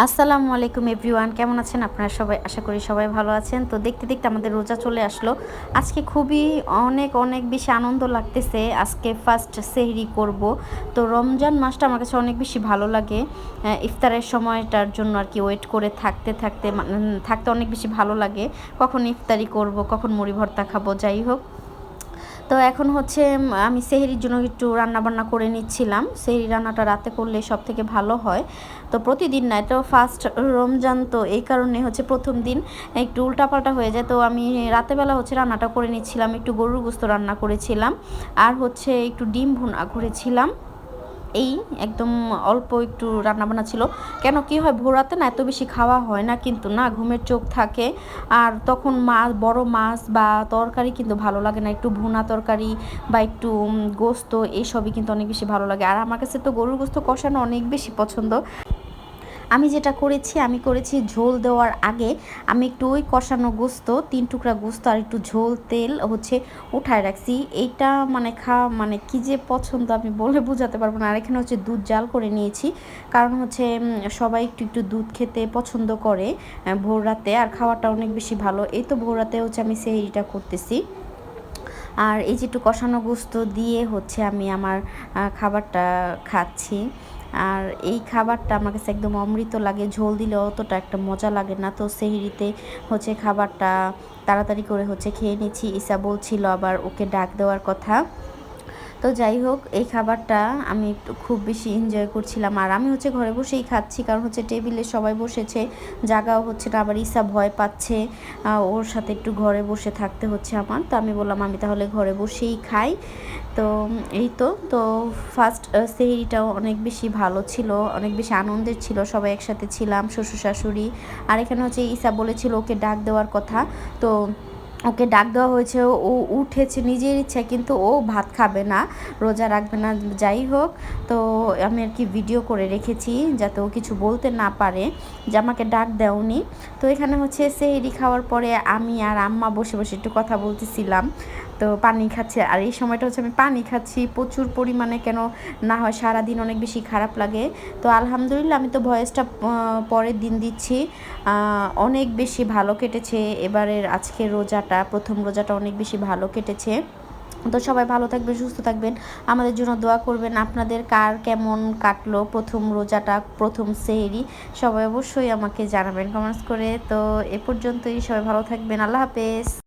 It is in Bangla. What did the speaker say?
আসসালামু আলাইকুম এভরিওয়ান, কেমন আছেন আপনারা সবাই? আশা করি সবাই ভালো আছেন। তো দেখতে দেখতে আমাদের রোজা চলে আসলো। আজকে খুবই অনেক অনেক বেশি আনন্দ লাগতেছে। আজকে ফার্স্ট সেহরি করব। তো রমজান মাসটা আমার কাছে অনেক বেশি ভালো লাগে। ইফতারের সময়টার জন্য আর কি ওয়েট করে থাকতে থাকতে মা- থাকতে অনেক বেশি ভালো লাগে। কখন ইফতারি করব, কখন মুড়ি ভর্তা খাব, যাই হোক। তো এখন হচ্ছে আমি সেহেরির জন্য একটু রান্না বান্না করে নিচ্ছিলাম। সেহেরি রান্নাটা রাতে করলে সব থেকে ভালো হয়। তো প্রতিদিন না তো ফার্স্ট রমজান, তো এই কারণে হচ্ছে প্রথম দিন একটু উল্টাপাল্টা হয়ে যায়। তো আমি রাতেবেলা হচ্ছে রান্নাটা করে নিচ্ছিলাম, একটু গরুর গোস্ত রান্না করেছিলাম। আর হচ্ছে একটু ডিম ভুনা করেছিলাম। এই একদম অল্প একটু রান্নাবান্না ছিল। কেন কি হয় ভোরাতে না এত বেশি খাওয়া হয় না, কিন্তু না ঘুমের চোখ থাকে। আর তখন মাছ বড় মাছ বা তরকারি কিন্তু ভালো লাগে না। একটু ভুনা তরকারি বা একটু গোস্ত এইসবই কিন্তু অনেক বেশি ভালো লাগে। আর আমার কাছে তো গরুর গোস্ত কষানো অনেক বেশি পছন্দ। আমি যেটা করেছি, আমি করেছি ঝোল দেওয়ার আগে আমি একটু ওই কষানো গোস্ত, তিন টুকরা গোস্ত আর একটু ঝোল, তেল হচ্ছে উঠায় রাখছি। এইটা মানে খাওয়া মানে কি যে পছন্দ আমি বলে বোঝাতে পারব না। আর এখানে হচ্ছে দুধ জাল করে নিয়েছি। কারণ হচ্ছে সবাই একটু একটু দুধ খেতে পছন্দ করে ভোর রাতে। আর খাওয়াটা অনেক বেশি ভালো। এই তো ভোর রাতে হচ্ছে আমি সেইটা করতেছি। আর এই যে একটু কষানো গোস্ত দিয়ে হচ্ছে আমি আমার খাবারটা খাচ্ছি। আর এই খাবারটা আমার কাছে একদম অমৃত লাগে, ঝোল দিলে অতটা একটা মজা লাগে না। তো সেহরিতে হচ্ছে খাবারটা তাড়াতাড়ি করে হচ্ছে খেয়ে নিচ্ছি। ইসা বলছিল আবার ওকে ডাক দেওয়ার কথা। তো যাই হোক, এই খাবারটা আমি একটু খুব বেশি এনজয় করছিলাম। আর আমি হচ্ছে ঘরে বসেই খাচ্ছি, কারণ হচ্ছে টেবিলে সবাই বসেছে, জাগাও হচ্ছে না, আবার ইসা ভয় পাচ্ছে ওর সাথে একটু ঘরে বসে থাকতে হচ্ছে আমার। তো আমি বললাম, আমি তাহলে ঘরে বসেই খাই। তো, এই তো তো ফার্স্ট সেহরিটাও অনেক বেশি ভালো ছিল, অনেক বেশি আনন্দের ছিল, সবাই একসাথে ছিলাম, শ্বশুর শাশুড়ি। আর এখানে হচ্ছে ইসা বলেছিল ওকে ডাক দেওয়ার কথা। তো ওকে ডাক দেওয়া হয়েছে, ও উঠেছে নিজের ইচ্ছা কিন্তু ও ভাত খাবে না, রোজা রাখবে না, যাই হোক। তো আমি আর কি ভিডিও করে রেখেছি যাতে ও কিছু বলতে না পারে, যে আমাকে ডাক দেওনি। তো এখানে হচ্ছে সেহেরি খাওয়ার পরে আমি আর আম্মা বসে বসে একটু কথা বলতেছিলাম। তো পানি খাচ্ছে। আর এই সময়টা হচ্ছে আমি পানি খাচ্ছি, প্রচুর পরিমাণে কেন না হয় সারাদিন অনেক বেশি খারাপ লাগে। তো আলহামদুলিল্লাহ আমি তো ভয়েসটা পরের দিন দিচ্ছি। অনেক বেশি ভালো কেটেছে। এবারের আজকের রোজাটা, প্রথম রোজাটা অনেক বেশি ভালো কেটেছে। তো সবাই ভালো থাকবেন, সুস্থ থাকবেন। আমাদের জন্য দোয়া করবেন, আপনাদের কার কেমন কাটলো প্রথম রোজাটা, প্রথম সেহেরি, সবাই অবশ্যই আমাকে জানাবেন, কমেন্টস করে। তো এ পর্যন্তই, সবাই ভালো থাকবেন, আল্লাহ হাফেজ।